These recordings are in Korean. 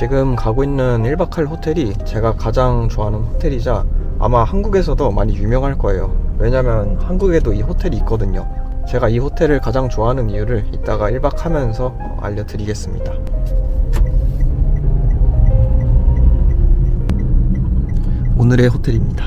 지금 가고 있는 1박 할 호텔이 제가 가장 좋아하는 호텔이자 아마 한국에서도 많이 유명할 거예요. 왜냐면 한국에도 이 호텔이 있거든요. 제가 이 호텔을 가장 좋아하는 이유를 이따가 1박 하면서 알려드리겠습니다. 오늘의 호텔입니다.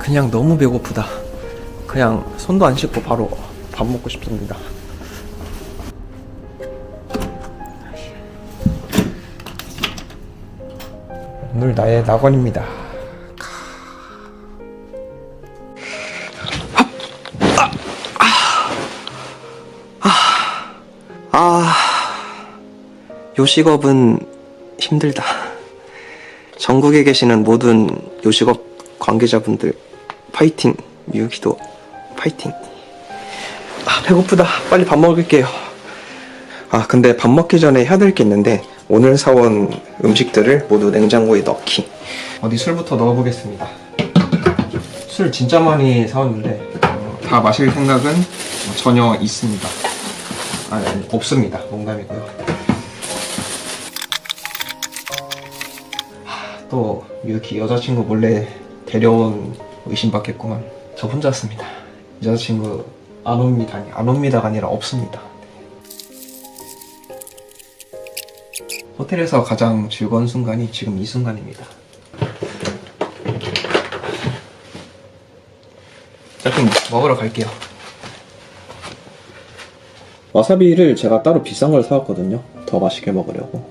그냥 너무 배고프다. 그냥 손도 안 씻고 바로 밥 먹고 싶습니다. 오늘 나의 낙원입니다. 아, 요식업은 힘들다. 전국에 계시는 모든 요식업 관계자분들 파이팅, 유기도 파이팅. 아, 배고프다. 빨리 밥 먹을게요. 아, 근데 밥 먹기 전에 해야 될 게 있는데 오늘 사온 음식들을 모두 냉장고에 넣기. 어디 술부터 넣어보겠습니다. 술 진짜 많이 사왔는데 어, 다 마실 생각은 전혀 있습니다. 아니, 아니 없습니다. 농담이고요. 하, 또 유키 여자친구 몰래 데려온 의심받겠구만. 저 혼자였습니다. 여자친구 안 옵니다. 아니, 안 옵니다가 아니라 없습니다. 호텔에서 가장 즐거운 순간이 지금 이 순간입니다. 자, 그럼 먹으러 갈게요. 와사비를 제가 따로 비싼 걸 사왔거든요. 더 맛있게 먹으려고.